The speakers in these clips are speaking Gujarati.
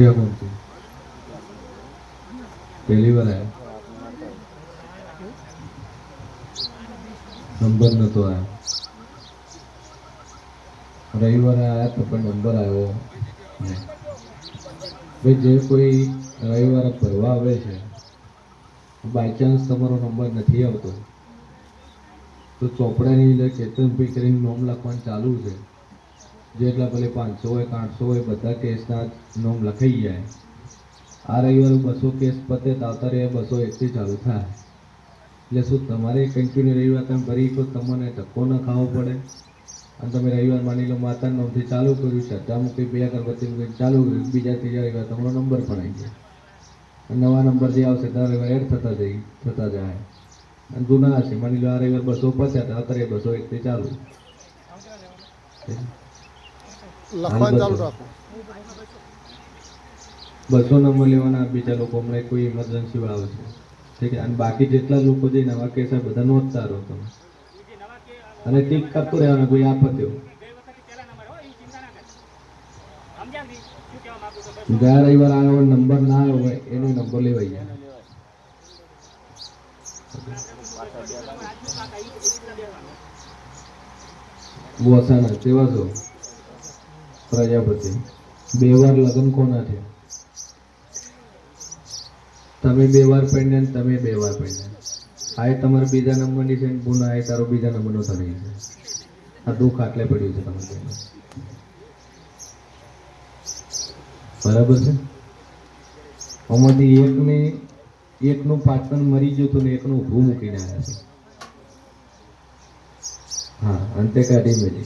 क्या कौन सी पहली बार आया નંબર નતો આવ્યો રવિવારે આવ્યા તો પણ નંબર આવ્યો નહીં ભાઈ જે કોઈ રવિવારે ભરવા આવે છે બાય ચાન્સ તમારો નંબર નથી આવતો તો ચોપડાની અંદર ચેતનભાઈ કરીને નોમ લખવાનું ચાલુ છે જેટલા ભલે પાંચસો હોય કે આઠસો હોય, બધા કેસના નોમ લખાઈ જાય. આ રવિવારે બસો કેસ પતે તાવતારે બસો એકથી ચાલુ થાય. એટલે શું તમારે કન્ટિન્યુ રવિવાર તમે ભરી તો તમને ધક્કો ન ખાવો પડે. અને તમે રવિવાર માની લો માતાના નોમથી ચાલુ કર્યું, શ્રદ્ધા મૂકી બે અગરબત્તી મૂકી ચાલુ કર્યું, બીજા ત્રીજા રવિવાર તમારો નંબર પણ આવી જાય નવા નંબર જે આવશે, દર રવિવાર એડ થતા જઈ, થતા જાય. અને જૂના હશે માની લો આ રવિવાર બસો પત્યા તો અત્યારે બસો એકથી ચાલુ. લખવાનું ચાલુ રાખો. બસો નંબર લેવાના બીજા લોકો હમણાં કોઈ ઇમરજન્સી વાળા છે. ઠીક છે? અને બાકી જેટલા લોકો જે નવા કેસ હોય બધા નોંધતા રહો તમે. અને ટીક કરતો રહેવાનું કોઈ આપત્યો ગયા રવિવાર આવ્યો નંબર ના આવ્યો હોય એનો નંબર લેવાઈ જાય. વોસાના કેવા છો પ્રજાપતિ. બે વાર લગ્ન કોના છે તમે બે વાર પડ્યા ને તમે બે વાર પડ્યા આ એ તમારા બીજા નંબરની છે ને પુના એ તારો બીજા નંબરનો તને છે. આ દુઃખ આટલે પડ્યું છે તમારે. બરાબર છે? આમાંથી એકને, એકનું પાચન મરી ગયું હતું ને એકનું ઊભું મૂકીને આવ્યા છે. હા, અંતે કાઢી મેલી.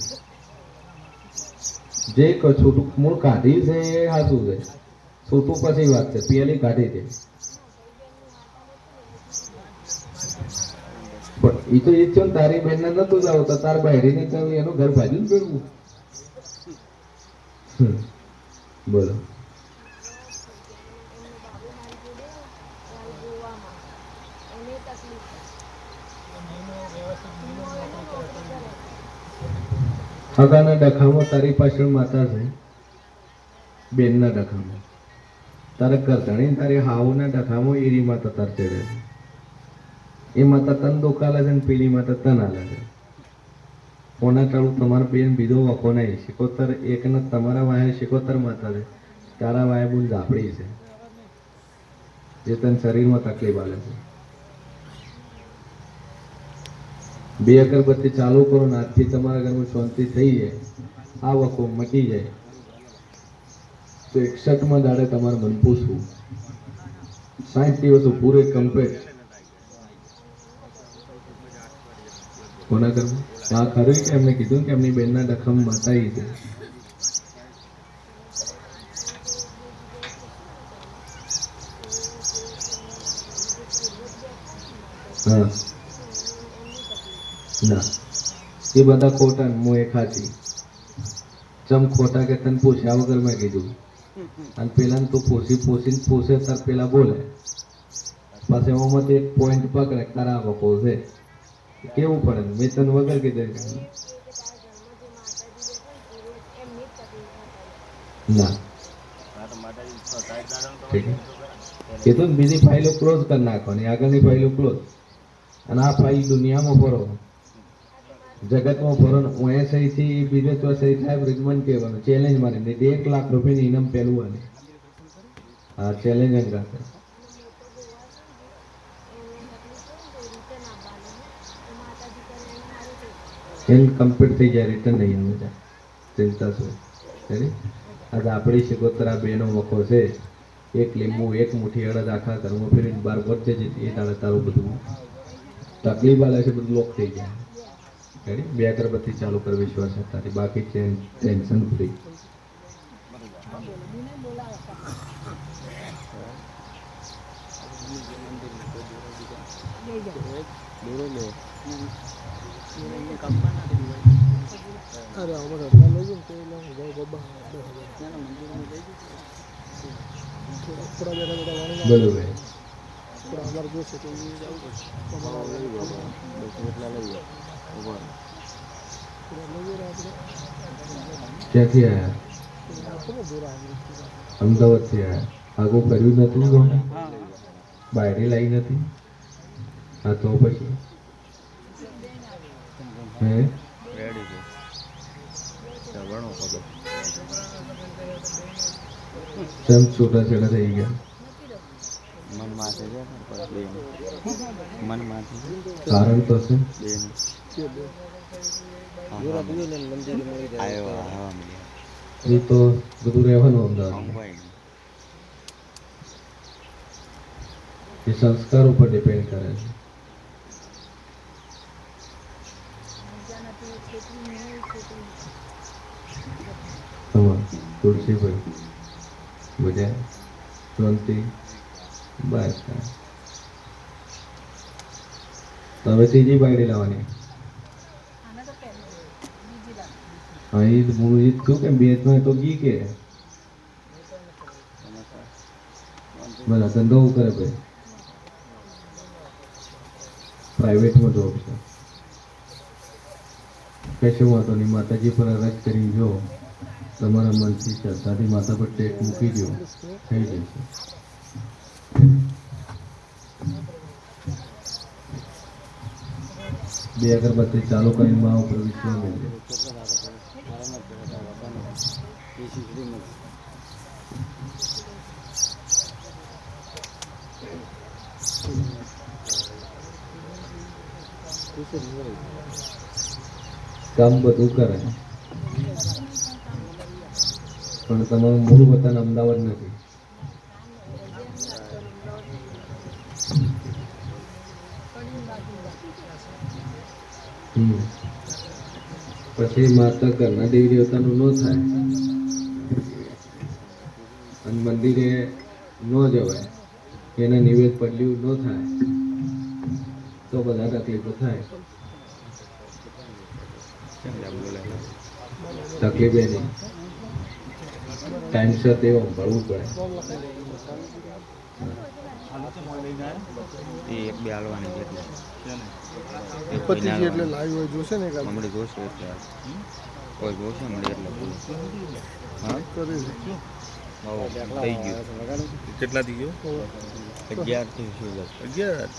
જે છોટું મૂળ કાઢી છે એ સાચું છે. છોટું પછી વાત છે, પેલી કાઢી છે. પણ એ તો એ ને, તારી બેન ને નતું જાવ તો તાર બાયડી ને એનું ઘર ભાજી ભેગું હમ. બોલો. હગાના ડખામાં તારી પાછળ માતા છે બેનના ડખામાં. તારે ઘરધણી તારી હાવના ડખામાં એરી માતા તાર ચડે છે. એ માતા તન દોકાલે છે ને પેલી માતા તન આલે છે. કોના ટાળું તમારા બેન બીજો વખો નહીં. શિકોતર એકને તમારા વાહે શિકોતર માતા છે. તારા વાહે બુલ ઝાપડી છે. જે તને શરીરમાં તકલીફ આલે છે. બે અગરબત્તી ચાલુ કરો ને આજથી તમારા ઘરમાં શાંતિ થઈ જાય. આ વખો મટી જાય. તો એકસઠમાં દાડે તમારે મન પૂછવું. સાઠ દિવસો પૂરે કમ્પ્લીટ કોના ઘરમાં? હા, ખરું કે એમને કીધું કે એમની બેનના ડખમ બતાવી છે. હા ના એ બધા ખોટા હું એ ખાચી ચમ ખોટા કે તને પૂછ્યા વગર મેં કીધું. અને પેલા તું પોસી પોસીને પૂછે તાર પેલા બોલે. પાસે એમાંથી એક પોઈન્ટ પકડે તારા વખો પોસે. કેવું પડે મેં તને વગર કીધું ના. એ તો બીજી ફાઇલો ક્લોઝ કરી નાખવાની. આગળની ફાઇલો ક્લોઝ અને આ ફાઇલ દુનિયામાં ભરો. જગતમાં ભરો ને હું એ સહી બીજો તો સહી થાય બ્રિજમન કહેવાનું ચેલેન્જ મારે નહીં. એક લાખ રૂપિયાની ઇનામ પહેલું આલે. હા ચેલેન્જ અંગાતે એલ કમ્પ્લીટ થઈ જાય રિટર્ન નહીં આવે જાય ચિંતા શું? ખરી આજે આપણી શિકોતરા બેનો વખો છે. એક લીંબુ, એક મુઠ્ઠી, અડદ આખા ઘરમાં ફેરીને બાર વધશે જ એ તારે તારું બધું. તકલીફ આલે છે, બધું લોક થઈ જાય. રેડી બે અગરબત્તી ચાલુ કર વિશ્વાસ તારી બાકી છે ટેન્શન ફ્રી. અરે અમારે લઈ ગયો તો બાબા થોડા બેઠા બેઠા વાણી ભાઈ થોડા અમારે જોશે તો જવું પડશે એટલા લઈ આપણે ક્યાંથી આવ્યા અમદાવાદથી આવ્યા આગું કર્યું નતું ગમે હા બાયડી લાવી નથી? હા તો પછી? હે? કેમ છૂટાછેડા થઈ ગયા? કારણ તો છે. એ તો બધું રહેવાનું અમદાવાદ એ સંસ્કાર ઉપર ડિપેન્ડ કરે છે. તુલસીભાઈ બધા શાંતિ બસ. હવે ત્રીજી બાયડી લાવવાની. હા એ જ હું એ જ કહું કે બે તો તો ગી કે બરાબર ધંધો હું કરે ભાઈ પ્રાઇવેટમાં જોબ છે કશું વાંધો નહીં માતાજી પર અરજ કરી જો તમારા મનથી શ્રદ્ધાથી માતા પર ટેક મૂકી દો થઈ જશે બે અગરબત્તી ચાલુ કરીને મા ઉપર વિશ્વાસ કામ બધું કરે પણ તમારું મૂળ વતન અમદાવાદ નથી. પછી માત્ર ઘરના દેવી દેવતાનું ન થાય. મંદિરે ન જવાય એના નિવેદ પડ્યું ન થાય તો બધા તકલીફો થાય. તકલીફ એની. નહીં ટાઈમસર તે ભરવું પડે. એ એક બે હાલવાની છે એટલે. એટલે લાઈવ હોય જોશે ને કાલ? હમણાં જોશે એટલે કોઈ જોશે હમણાં એટલે હા કરી છે હો, થઈ ગયું કેટલા થઈ ગયું અગિયારથી શું અગિયાર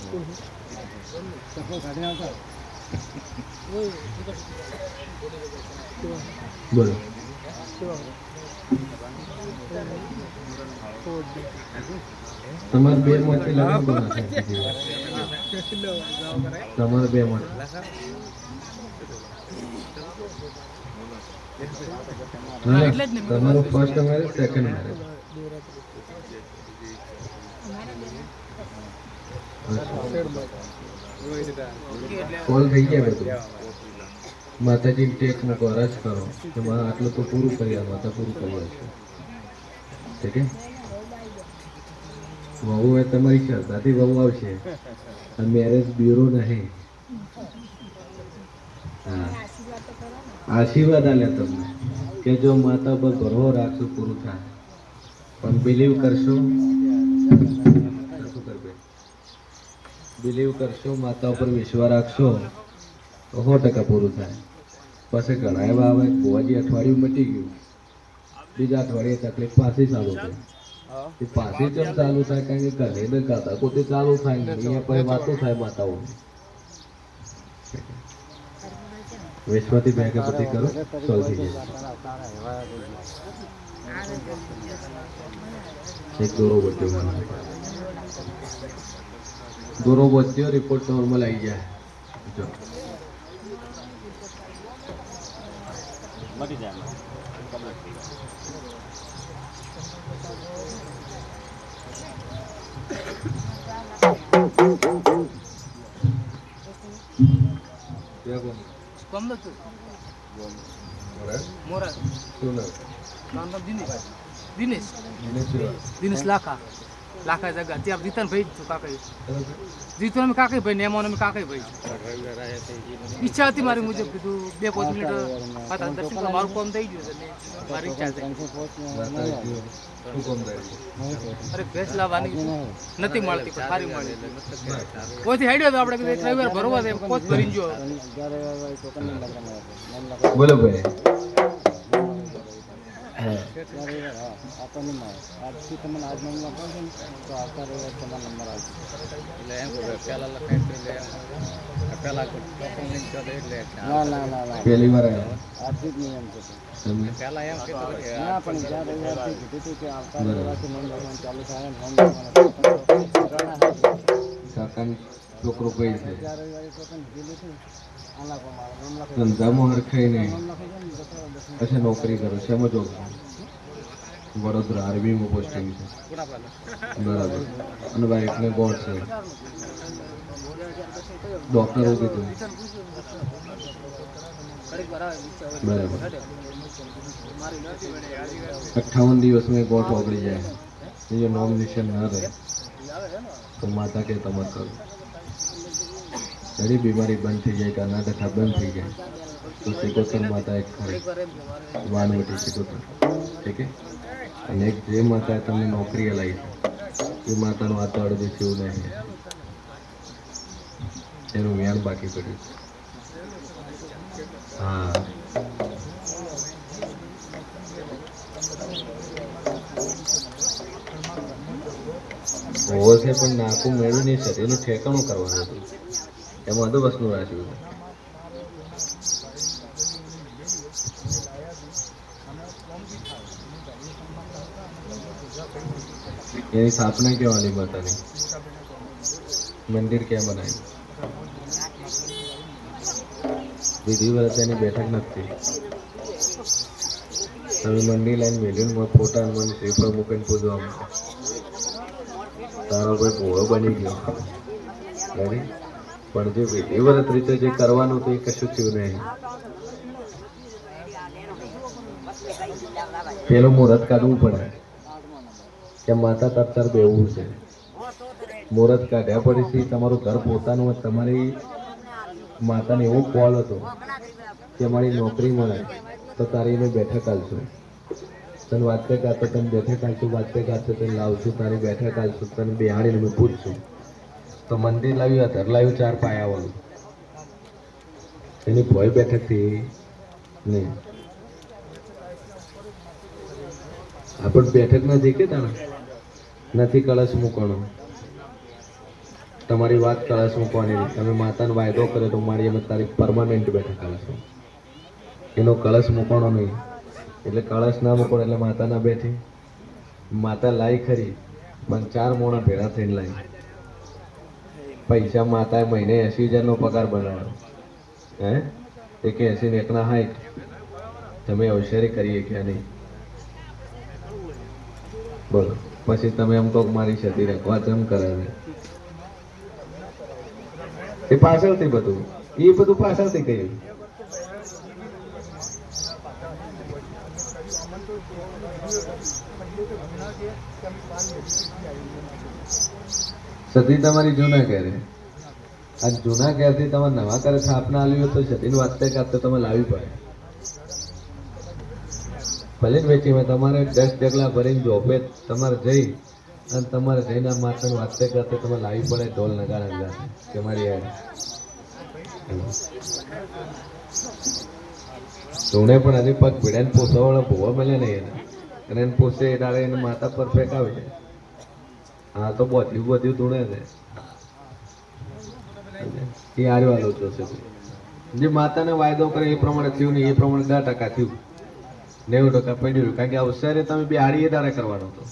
બોલો તમારે બે છે? તમારે બે માંથી ના, તમારું first marriage second marriage call થઈ ગયા બધું માતાજી ટેક મૂકો અરજ કરો કે મારે આટલું તો પૂરું કરી આપ માતા પૂરું કરી આપશે ઠીક છે? વહુ એ તમારી શ્રદ્ધાથી વહુ આવશે. આ મેરેજ બ્યુરો નહીં. હા. આશીર્વાદ આલે તમને કે જો માતા પર ગર્વ રાખશો, પૂરું થાય. પણ બિલીવ કરશો બિલીવ કરશો, માતા ઉપર વિશ્વાસ રાખશો, તો સો ટકા પૂરું થાય. પછી ઘણા એવા આવે ભુવાજી અઠવાડિયું મટી ગયું. બીજા અઠવાડિયે તકલીફ પાછી ચાલુ થઈ. પાછી કેમ ચાલુ થાય કારણ કે ઘરે ને પોતે ચાલુ થાય ને અહીંયા પછી વાતો થાય માતાઓ વિશ્વાથી બેગે પછી કરો સોલ્વ થઈ જાય એક દોરો વધ્યો મને દોરો વધ્યો રિપોર્ટ નોર્મલ આવી જાય જો મટી જાય ત્યાં કોણ? કમલતું મોરા? મોરા શું નામ? નામ નામ દિનેશ દિનેશ દિનેશ શિવા. દિનેશ લાખા જગ્યા જગા ત્યાં જીતન ભાઈ છું કાકાઈ? જીતન અમે કાકાઈ ભાઈ નેમોન અમે કાકાઈ ભાઈ. ઈચ્છા હતી મારી મુજબ કીધું બે પાંચ મિનિટ હતા દર્શન કરવા મારું કામ થઈ ગયું છે મારી ઈચ્છા છે. છે? અરે ભેંસ લાવવાની નથી મળતી પણ સારી મળે. કોઈથી હેડ્યો તો આપણે કીધું રવિવાર ભરવા દે પોત ભરી જો. બોલો ભાઈ. હા. હા આ તો નહીં મળે આજથી તમને આજ નંબર નંબર એટલે ના ના ના નિયમ છે પહેલાં એમ કે આવતા રવિવારથી ચાલુ થાય નોંધ છોકરો કઈ છે. હતું ધંધામાં હરખાઈ નહીં અચ્છા નોકરી કરો શેમાં જોબ વડોદરા આર્મીમાં પોસ્ટિંગ છે. બરાબર. અને વાઈફને ગોડ છે. ડૉક્ટરો કીધું બરાબર. અઠ્ઠાવન દિવસમાં ગોઠ ઓગળી જાય. એ નોમિનેશન ના રહે. તો માતા કે તમારે કરો ઘણી બીમારી બંધ થઈ જાય કર્ણાટકા બંધ થઈ જાય, તો સિકોતર માતા એક ખરી. વાનવટી સિકોતર ઠીક અને એક જે માતા તમને નોકરી લાવી છે, એ માતાનું આ તળ જે થયું નહીં એનું વ્યાણ બાકી પડ્યું હા. હોવો છે પણ નાકું મેળવી નહીં શકે, એનું ઠેકાણું કરવાનું હતું. અધો વસ્તુ રાખ્યું છે એની સ્થાપના કહેવાની માતાની મંદિર ક્યાં બનાવ્યું વર્ષ એની બેઠક નથી તમે મંદિર લઈને મેલ્યું ફોટા મને શ્રીફળ મૂકીને પૂજવા તારો ભાઈ ભોળો બની ગયો પણ જે વિધિવત રીતે જે કરવાનું હતું એ કશું થયું નહીં. પેલું મુહૂર્ત કાઢવું પડે. કે માતા તરતર બેવું છે. મુહૂર્ત કાઢ્યા પછી તમારું ઘર પોતાનું તમારી માતાને એવો કોલ હતો કે મારી નોકરી મળે, તો તારી મેં બેઠક આલશું તને વાતે ગાતો, તને બેઠક આલશું વાતે ગાતો, તને લાવશું તારી બેઠક આલશું તને બિહાડીને મેં પૂછશું તો મંદિર લાવ્યું અધર લાવ્યું ચાર પાયાવાળું. એની ભોય બેઠકથી નહીં આ બેઠક નથી કે તાણે? નથી કળશ મૂકવાનો. તમારી વાત કળશ મૂકવાની. તમે માતાનો વાયદો કરે તો મારી એમ તારી પરમાનન્ટ બેઠક કળશ એનો કળશ મૂકવાનો નહીં. એટલે કળશ ના મૂકો એટલે માતા ના બેઠી. માતા લાઈ ખરી, પણ ચાર મોણા ભેળા થઈને લાઈ. પૈસા માતા મહિને એસી હજારનો પગાર બનાવ્યો. હે? તે કે એસી ને એકના હાઈટ. તમે અવસરી કરીએ કે નહીં. બોલો. પછી તમે એમ કોક મારી છતી રાખવા તેમ કરે એ પાછળથી બધું. એ બધું પાછળથી કહ્યું સતી તમારી જૂના ઘેરે. આ જૂના ઘેરથી તમે નવા કરે સ્થાપના આવી હોય તો સતીનું વાંચતે કાપતે તમે લાવી પડે. ભલે જ વેચી હોય, તમારે દસ ડગલા ભરીને જોબે તમારે જઈ અને તમારે જઈને આ માતાનું વાંચતે કરતે તમે લાવવી પડે, ઢોલ નગાડા અંગાતે કે મારી તું પણ હજી પગ ભીડાને પોસવાળો ભૂવા મળે નહીં એને. અને એને પોસે દાડે એને માતા પરફેક્ટ આવી છે હા, તો બધું બધું ધૂણે છે. એ હારી લોચો છે જે માતાને વાયદો કરે એ પ્રમાણે થયું નહીં એ પ્રમાણે દસ ટકા થયું. નેવું ટકા પડ્યું કારણ કે અવસરે તમે બે એ દાડે કરવાનો હતો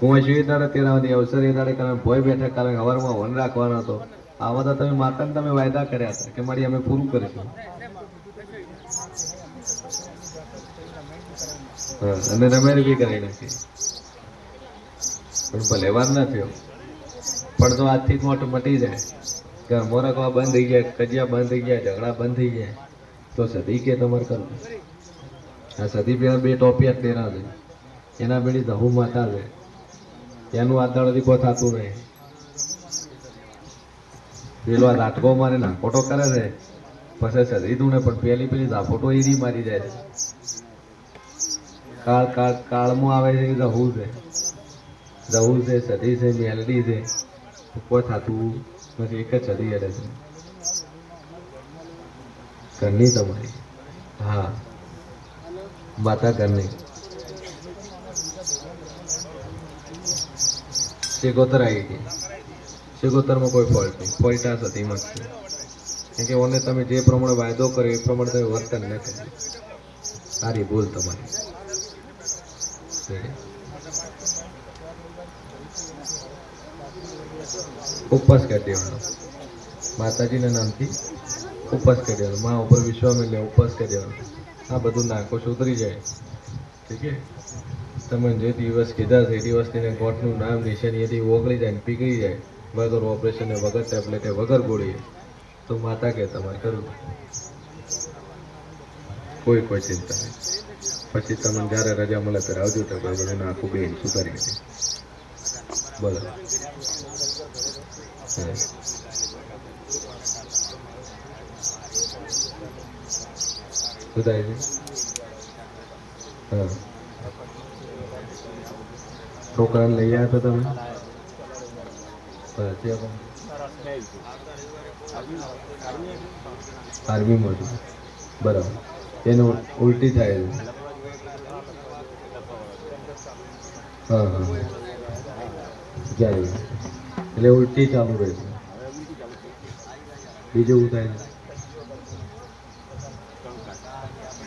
કુંવર એ દાડે તેરાવતી અવસર એ દાડે કરવાનો, ભોય બેઠક કરે હવારમાં વન રાખવાનો હતો આવા તો તમે માતાને તમે વાયદા કર્યા હતા કે મારી અમે પૂરું કરીશું. અને રમેર બી કરી નાખી. પણ ભલે વાર ન થયો. પણ તો આજથી જ મોટું મટી જાય, કે મોરકવા બંધ થઈ ગયા, કજિયા બંધ થઈ ગયા, ઝઘડા બંધ થઈ જાય તો સદી કે તમારે કરવું? આ સદી પહેલાં બે ટોપિયા તેરા છે. એના પેલી ધહુ માતા છે. એનું આદળથી દીકો થતું નહીં. પેલો આ ઝાટકો મારે નાખોટો કરે છે. પછી તું ને પણ પેલી પેલી ધાફોટો એની મારી જાય છે. કાળ કાળ, કાળમાં આવે છે એ રહું છે. રહું છે સદી છે, મેલડી છે, કોઈ થતું નથી, એક જ સદી અડે છે. ઘરની તમારી. હા. માતા ઘરની. શેગોતર આવી ગઈ. શેગોતરમાં કોઈ ફોલ્ટ નહીં. ફોલ્ટ આ સતીમાં જ છે. કેમ કે ઓને તમે જે પ્રમાણે વાયદો કર્યો, એ પ્રમાણે તમે વર્તન ન કર્યું સારી ભૂલ તમારી. ઉપવાસ કરી દેવાનો. માતાજીના નામથી ઉપવાસ કરી દેવાનો. મા ઉપર વિશ્વાસ મેળવે ઉપવાસ કરી દેવાનો. આ બધું નાખો ઉતરી જાય. ઠીક છે? તમે જે દિવસ કીધા છે, એ દિવસથી કોર્ટનું નામ નિશાનીથી ઓગળી જાય ને પીગળી જાય. વગર ઓપરેશન વગર ટેબ્લેટે વગર ગોળીએ. તો માતા કે તમારે કરું કોઈ કોઈ ચિંતા નહીં. પછી તમને જ્યારે રજા મળે ત્યારે આવજો, તો આખું બેન સુધારી દે બોલો. હમ. સુધારી છે હા છોકરાને લઈ આવ્યા હતા તમે આર્મી હતું બરાબર એને ઉલ- ઉલટી થાય હા હા જાય એટલે ઉલટી ચાલુ રહે છે. બીજું એવું થાય?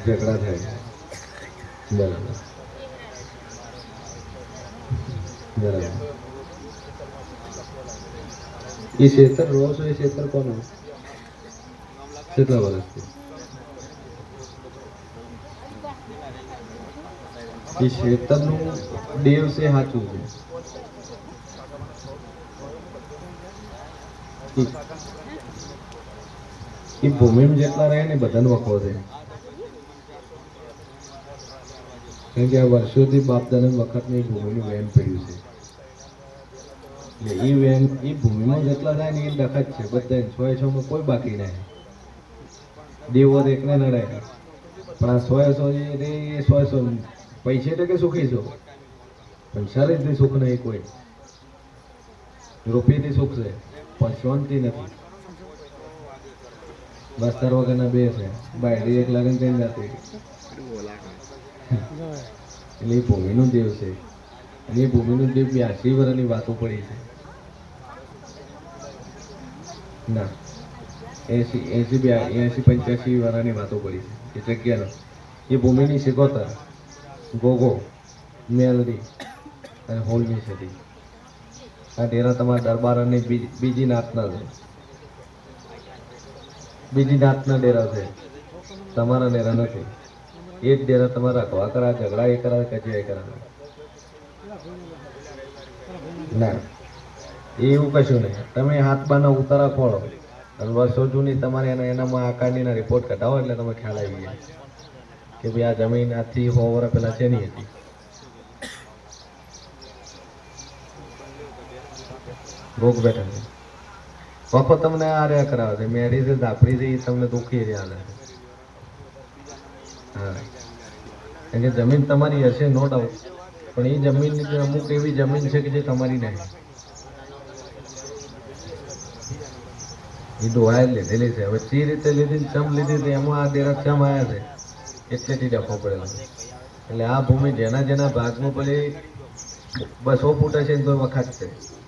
ઝઘડા થાય. બરાબર. બરાબર. એ શેતર રહો છો એ શેતર કોનો કેટલા વર્ષથી? એ શેતરનું દેવ છે સાચું છે. એ ભૂમિમાં જેટલા રહે ને બધાને વખો છે. કારણ કે આ વર્ષોથી બાપદાદા વખતની ભૂમિનું વેન પડ્યું છે. એટલે એ વેન, એ ભૂમિમાં જેટલા થાય ને એ દખત છે. બધા સો એ માં કોઈ બાકી નહીં. દેવો એકને નડે. પણ આ સો સો એ સો સો પૈસે તો કે સુખી છો? પણ શરીરથી સુખ નહીં કોઈ. રૂપિયાથી સુખ છે. પણ શાંતિ નથી. બસ્તર વગરના બે છે. બાયડી એક લગ્ન કરીને જતી એટલે એ ભૂમિનું દેવ છે. અને એ ભૂમિનું દેવ બ્યાસી વર્ષની વાતો પડી છે. ના એસી એસી બે એસી પંચ્યાસી વર્ષની વાતો પડી છે. એ જગ્યાનો. એ ભૂમિની સિકોતર ગોગો, મેલડી અને હોલની સદી આ ડેરા તમારા દરબારની બીજી નાતના છે. બીજી નાતના ડેરા છે. તમારા ડેરા નથી. એ જ ડેરા તમારા રાખવા કરા ઝઘડા એ કરા કચી કરા ના. એવું કશું નહીં. તમે હાથ બાના ઉતારા ખોળો અને વર્ષો જૂની તમારે એના, એનામાં આકારણીના રિપોર્ટ કઢાવો એટલે તમે ખ્યાલ આવી જાય કે ભાઈ આ જમીન આથી સો વર્ષ પહેલા છે નહીં હતી? ભોગ બેઠા છે. વખો તમને આ રહ્યા કરાવે છે. મેરી છે ધાપડી છે, એ તમને દુખી રહ્યા હા. કારણ કે જમીન તમારી હશે નો ડાઉટ પણ એ જમીન અમુક એવી જમીન છે કે જે તમારી નહીં. એ ડોહાએ લીધેલી છે. હવે સી રીતે લીધી ચમ લીધી તો એમાં આ દેરા ચમ આવ્યા છે. એટલેથી ડફો પડેલો એટલે આ ભૂમિ જેના જેના ભાગમાં પેલી બસો ફૂટ હશે તોય વખત છે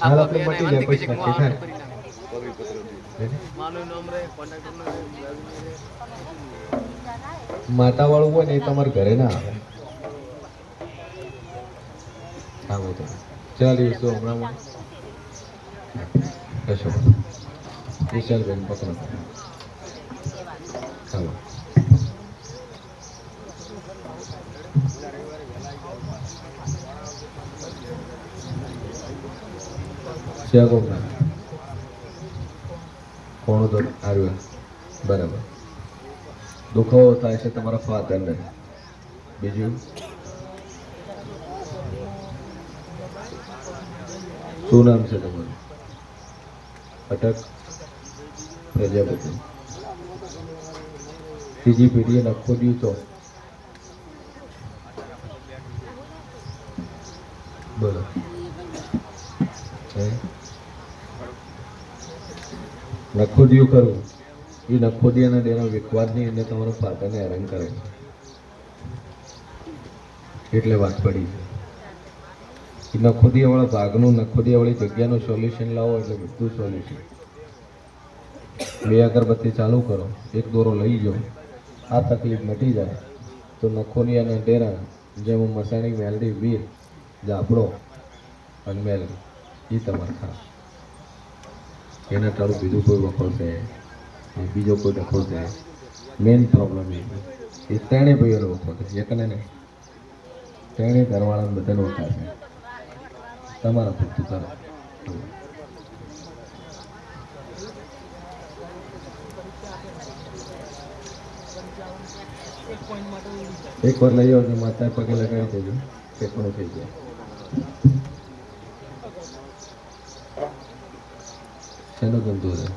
હાલ આપણે જાય, પછી થાય. માતા વાળું હોય ને એ તમારા ઘરે ના આવે આવો તો ચાલ હમણાં. કશો વિશાલબેન પકડો ચાલો શિયાકોકના કોણ તો આવ્યું. બરાબર. દુખાવો થાય છે તમારા ફાધરને બીજું? શું નામ છે તમારું? અટક? પ્રજાપતિ ત્રીજી પેઢીએ નખો દઉં તો. બોલો નખોડિયું કરવું એ નખોદિયાના ડેરા વિખવાદની અંદર તમારો પાતાને હેરાન કરે એટલે વાત પડી એ નખોડિયાવાળા ભાગનું નખોદિયાવાળી જગ્યાનું સોલ્યુશન લાવો એટલે બધું સોલ્યુશન બે અગરબત્તી ચાલુ કરો, એક દોરો લઈ જાઓ. આ તકલીફ મટી જાય તો નખોદિયાના ડેરા જેમ મસાણી મેલડી વીર જાબડો અને મેલડી એ તમારે ખાસ. એના તારું બીજું કોઈ વખોડશે બીજો કોઈ ડખો છે. મેઇન પ્રોબ્લેમ એ. એ ત્રણેય ભાઈઓને વખોડશે એકને નહીં. ત્રણેય ઘરવાળાને બધાને વખા છે. તમારા પૂરતું કરો. એક વાર લઈ આવજો માતા પગે લગાવી દેજો. પણ થઈ જાય. શેનો ધંધો છે.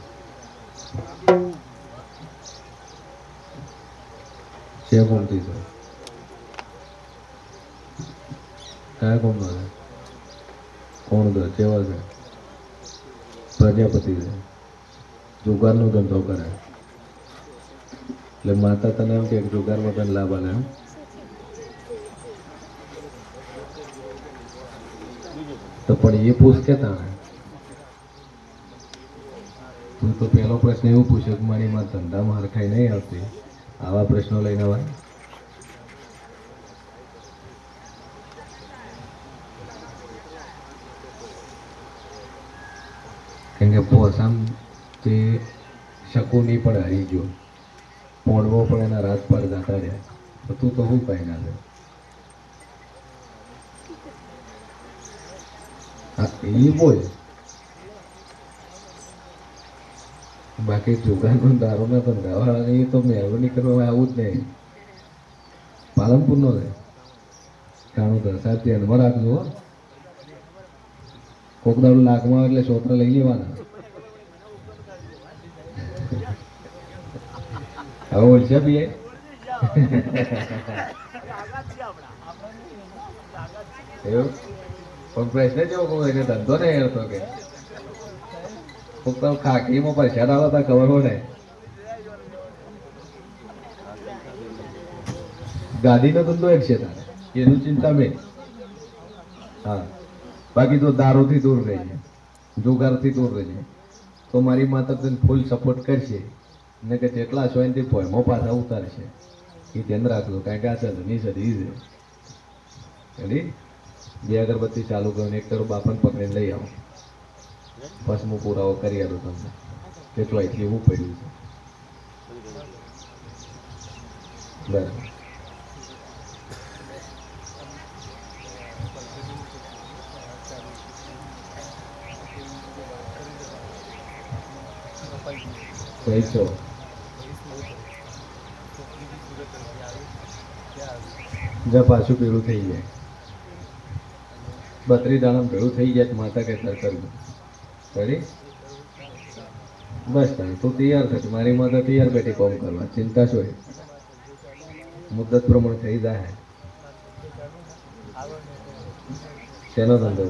છે કોમતી છે. કયા કોમનો છે. કોણ છે? કેવા છે? પ્રજાપતિ છે. જુગારનો ધંધો કરે. એટલે માતા તને એમ કે જુગારમાં તને લાભ આલે એમ? તો પણ એ પૂછ કે તાણે તું તો પહેલો પ્રશ્ન એવું પૂછ્યો કે મારી માં ધંધામાં હરખાઈ નહીં આવતી? આવા પ્રશ્નો લઈને આવે કેમ કે પોસામ તે શકુની પણ હારી ગયો. પોડવો પણ એના રાત પર જતા રહ્યા. તો તું તો હું કઈ ના હા, એ બોલ. બાકી જુગારનો દારૂના ધંધાવાળાને એ તો મહેરબાની કરવા આવું જ નહીં. પાલનપુરનો છે. કાણું દરસાદ સાહેબ ધ્યાનમાં રાખજો કોક દારૂ લાખમાં એટલે છોકરા લઈ લેવાના. હવે ઓળશે બી એવું? પણ પ્રશ્ન જેવો કહું એને ધંધો નહીં હતો કે. કોક ખાકીમાં પૈસા ડાલો તો ખબર હોય ને ગાડીનો ધંધો એક છે તારે. એનું ચિંતા મેં. હા. બાકી તો દારૂથી દૂર રહીએ જુગારથી દૂર રહીએ તો મારી માતા તને ફૂલ સપોર્ટ કરશે. ને કે જેટલા છો એનાથી પોયમો પાછા ઉતારશે. એ ધ્યાન રાખજો, કારણ કે આ ધની સદી છે બે અગરબત્તી ચાલુ કરોને એક કરો બાપાને પકડીને લઈ આવો. પછી હું પુરાવો કરી આલું તમને. કેટલો એટલી એવું પડ્યું છે. બરાબર. છો? જા પાછું પેલું થઈ જાય. બત્રી દાણા ભેળું થઈ જાય માતા કે સર કરવું કરી. બસ તમે તું તૈયાર થશે મારી માતા તૈયાર બેઠી કોમ કરવા. ચિંતા શું મુદત પ્રમાણે થઈ જાય. શેનો ધંધો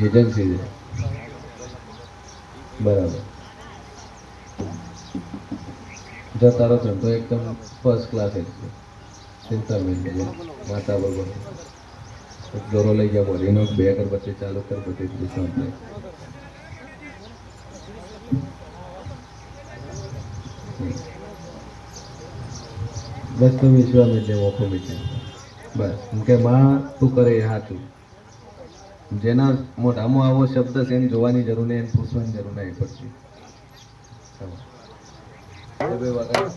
એજન્સી છે. બરાબર. જો તારો ધંધો એકદમ ફર્સ્ટ ક્લાસ છે. ચિંતા નહીં માતા એક દોરો લઈ ગયા બોલી. એનો બે અગરબત્તી ચાલુ કર, બધી રીતે બસ બસ તો છે મોકો મીઠે બસ. કેમ કે માં, તું કરે એ સાચું જેના મોઢામાં આવો શબ્દ છે એને જોવાની જરૂર નહીં એને પૂછવાની જરૂર નહીં પડતી. વાગ્યા